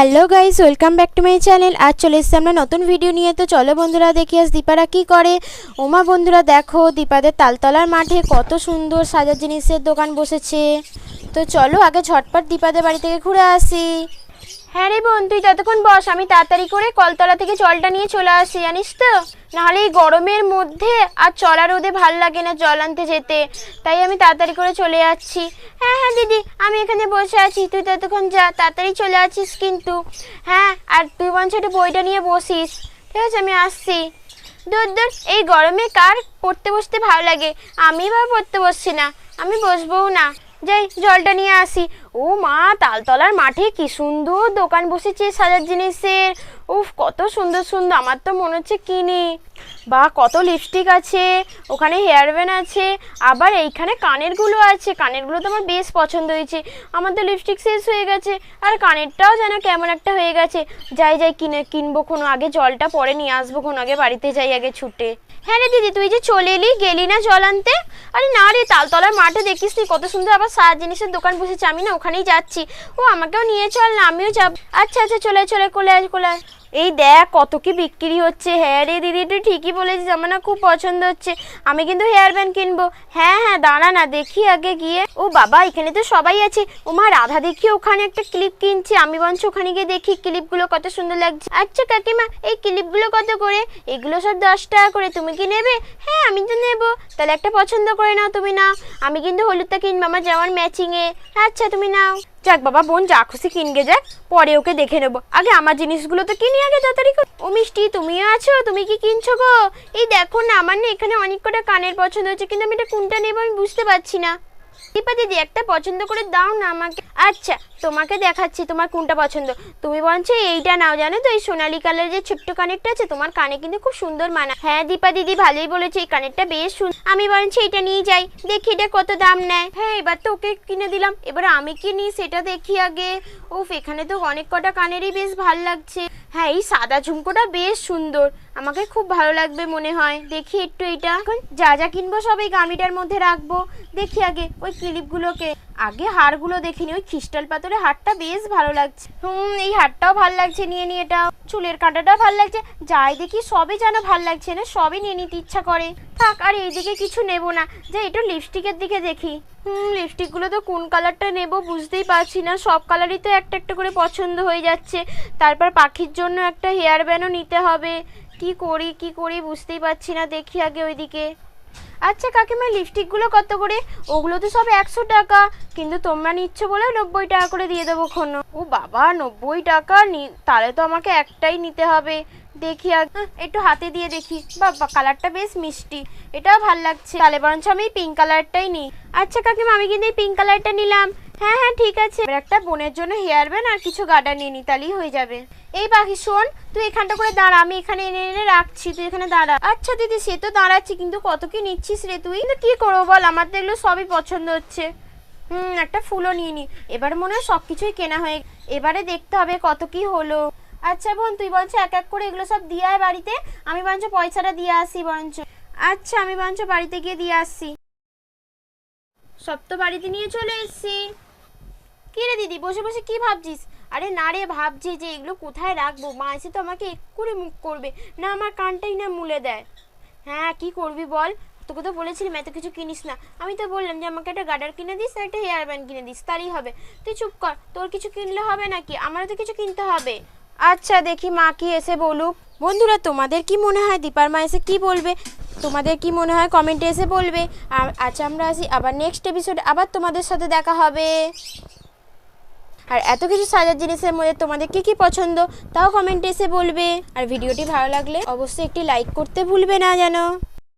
Hello guys welcome back to my channel আজ চলে এসছি আমরা নতুন ভিডিও নিয়ে। তো চলো বন্ধুরা, দেখি আস দীপারা কী করে। ওমা বন্ধুরা, দেখো, দীপাদের তালতলার মাঠে কত সুন্দর সাজার জিনিসের দোকান বসেছে। তো চলো, আগে ঝটপট দীপাদের বাড়ি থেকে ঘুরে আসি। হ্যাঁ রে বোন, তুই যতক্ষণ বস, আমি তাড়াতাড়ি করে কলতলা থেকে জলটা নিয়ে চলে আসি, জানিস তো? নাহলে এই গরমের মধ্যে আর চলা রোদে ভালো লাগে না জল আনতে যেতে। তাই আমি তাড়াতাড়ি করে চলে যাচ্ছি। হ্যাঁ হ্যাঁ দিদি, আমি এখানে বসে আছি, তুই ততক্ষণ যা, তাড়াতাড়ি চলে আসিস কিন্তু। হ্যাঁ আর তুই বঞ্চ একটু বইটা নিয়ে বসিস। ঠিক আছে, আমি আসছি। দূর দূর, এই গরমে কার পড়তে বসতে ভালো লাগে? আমি বা পড়তে বসছি না, আমি বসবও না। যাই, জলটা নিয়ে আসি। ও মা, তালতলার মাঠে কি সুন্দর দোকান বসেছে সাজার জিনিসের। উফ, কত সুন্দর সুন্দর, আমার তো মনে হচ্ছে কিনি। বা কত লিপস্টিক আছে, ওখানে হেয়ার ব্যান্ড আছে, আবার এইখানে কানেরগুলো আছে, কানেরগুলো তো আমার বেশ পছন্দ হয়েছে। আমার তো লিপস্টিক শেষ হয়ে গেছে, আর কানেরটাও যেন কেমন একটা হয়ে গেছে। যাই যাই কিনে, কিনবো কোনো আগে, জলটা পরে নিয়ে আসব কোনো আগে, বাড়িতে যাই আগে ছুটে। হ্যাঁ রে দিদি, তুই যে চলে এলি, গেলি না জল আনতে? আরে না রে, তালতলার মাঠে দেখিস তুই কত সুন্দর আবার সার জিনিসের দোকান বসেছে, আমি না ওখানেই যাচ্ছি। ও, আমাকেও নিয়ে চল না, আমিও যাব। আচ্ছা আচ্ছা চলে চলে কোলে কোলে আয়। এই দেখ, কত কি বিক্রি হচ্ছে। হ্যাঁ রে দিদি, তুই ঠিকই বলেছিস, আমার না খুব পছন্দ হচ্ছে। আমি কিন্তু হেয়ার ব্যান্ড কিনবো। হ্যাঁ হ্যাঁ দাঁড়া না, দেখি আগে গিয়ে। ও বাবা, এখানে তো সবাই আছে। ও মা রাধা দেখি, ওখানে একটা ক্লিপ কিনছে। আমি বঞ্চ ওখানে গিয়ে দেখি ক্লিপগুলো কত সুন্দর লাগছে। আচ্ছা কাকিমা, এই ক্লিপগুলো কত করে? এগুলো সব দশ টাকা করে, তুমি কি নেবে? হ্যাঁ আমি তো নেব। তাহলে একটা পছন্দ করে নাও তুমি, নাও। আমি কিন্তু হলুদটা কিনবো, আমার জামার ম্যাচিংয়ে আচ্ছা তুমি নাও। যাক বাবা, বোন যা খুশি কিনগে যাক, পরে ওকে দেখে নেব। আগে আমার জিনিসগুলো তো কিনি আগে তাড়াতাড়ি। ও মিষ্টি, তুমিও আছো? তুমি কি কিনছো গো? এই দেখো না, আমার না এখানে অনেক কটা কানের পছন্দ হচ্ছে কিন্তু আমি এটা কোনটা নেব আমি বুঝতে পারছি না। দীপা দিদি, একটা পছন্দ করে দাও না আমাকে। আচ্ছা তোমাকে দেখাচ্ছি তোমার কোনটা পছন্দ। তুমি বলছো এইটা নাও, জানো তো, এই সোনালি কালারের যে ছোট্ট কানেরটা আছে, তোমার কানে কিন্তু খুব সুন্দর মানা। হ্যাঁ দীপা দিদি, ভালোই বলেছে, এই কানেরটা বেশ সুন্দর আমি বলছি এটা নিয়ে যাই, দেখি এটা কত দাম নেয়। হ্যাঁ এবার তো ওকে কিনে দিলাম। এবার আমি কি নিই, সেটা দেখি আগে। উফ, এখানে তো অনেক কটা কানেরই বেশ ভালো লাগছে। হ্যাঁ এই সাদা ঝুমকোটা বেশ সুন্দর। আমাকে খুব ভালো লাগবে মনে হয়। দেখি একটু এটা। এখন যা যা কিনবো সব এই গামিটার মধ্যে রাখব। দেখি আগে ওই ক্লিপগুলোকে। আগে হারগুলো দেখিনি, ওই খ্রিস্টাল পাথরের হারটা বেশ ভালো লাগছে। হুম, এই হারটাও ভালো লাগছে, নিয়ে নিয়ে এটা চুলের কাঁটাটাও ভালো লাগছে। যাই দেখি সবই যেন ভালো লাগছে না, সবই নিয়ে নিতে ইচ্ছা করে। থাক, আর এইদিকে কিছু নেব না। যে একটু লিপস্টিকের দিকে দেখি। হুম, লিপস্টিকগুলো তো কোন কালারটা নেব বুঝতেই পারছি না। সব কালারই তো একটা একটা করে পছন্দ হয়ে যাচ্ছে। তারপর পাখির জন্য একটা হেয়ার ব্যান্ডও নিতে হবে। কি করি কি করি বুঝতেই পারছি না দেখি আগে ওইদিকে। আচ্ছা কাকিমা, লিপস্টিকগুলো কত করে? ওগুলো তো সব একশো টাকা। কিন্তু তোমরা নিচ্ছ বলে নব্বই টাকা করে দিয়ে দেবো খন ও বাবা, নব্বই টাকা? তাহলে তো আমাকে একটাই নিতে হবে। দেখি একটু হাতে দিয়ে দেখি। বাবা, কালারটা বেশ মিষ্টি। এটাও ভালো লাগছে। তাহলে বরঞ্চ আমি পিঙ্ক কালারটাই নিই। আচ্ছা কাকিমা, আমি কিন্তু এই পিঙ্ক কালারটা নিলাম। হ্যাঁ হ্যাঁ ঠিক আছে। একটা বোনের জন্য হেয়ার ব্যান্ড আর কিছু গার্ডার নিয়ে নিই তাহলেই হয়ে যাবে। এই পাখি, শোন, তুই এখানটা করে দাঁড়া, আমি এখানে এনে এনে রাখছি, তুই এখানে দাঁড়া। আচ্ছা দিদি, সে তো দাঁড়াচ্ছি, কিন্তু কত কি নিচ্ছিস রে তুই? কিন্তু কি করব বল, আমার তো এগুলো সবই পছন্দ হচ্ছে। হুম, একটা ফুলও নিয়ে নি। এবার মনে হয় সব কিছুই কেনা হয়ে এবারে দেখতে হবে কত কি হলো। আচ্ছা বোন, তুই বলছো এক এক করে এগুলো সব দিয়ে আয় বাড়িতে, আমি বরঞ্চ পয়সাটা দিয়ে আসি বরঞ্চ। আচ্ছা আমি বরঞ্চ বাড়িতে গিয়ে দিয়ে আসছি সব তো বাড়িতে নিয়ে চলে এসেছি। কি রে দিদি, বসে বসে কি ভাবছিস? আরে না রে, ভাবছি যে এগুলো কোথায় রাখব? মা এসে তো আমাকে এক্ষুনি মুখ করবে। না, আমার কানটাই না মুলে দেয়। হ্যাঁ কি করবি বল? তোকে তো বলেছিলাম, এত কিছু কিনিস না। আমি তো বললাম যে, আমাকে একটা গার্ডার কিনে দিস আর একটা হেয়ার ব্যান্ড কিনে দিস, তারই হবে। তুই চুপ কর, তোর কিছু কিনলে হবে নাকি? আমারও তো কিছু কিনতে হবে। আচ্ছা দেখি মা কি এসে বলুক। বন্ধুরা, তোমাদের কি মনে হয়? দীপার মা এসে কি বলবে? তোমাদের কি মনে হয়? কমেন্টে এসে বলবে। আচ্ছা আমরা আসি আবার নেক্সট এপিসোডে আবার তোমাদের সাথে দেখা হবে। আর এত কিছু সাজার জিনিসের মধ্যে তোমাদের কি কি পছন্দ, তাও কমেন্টে এসে বলবে। আর ভিডিওটি ভালো লাগলে অবশ্যই একটি লাইক করতে ভুলবে না যেন।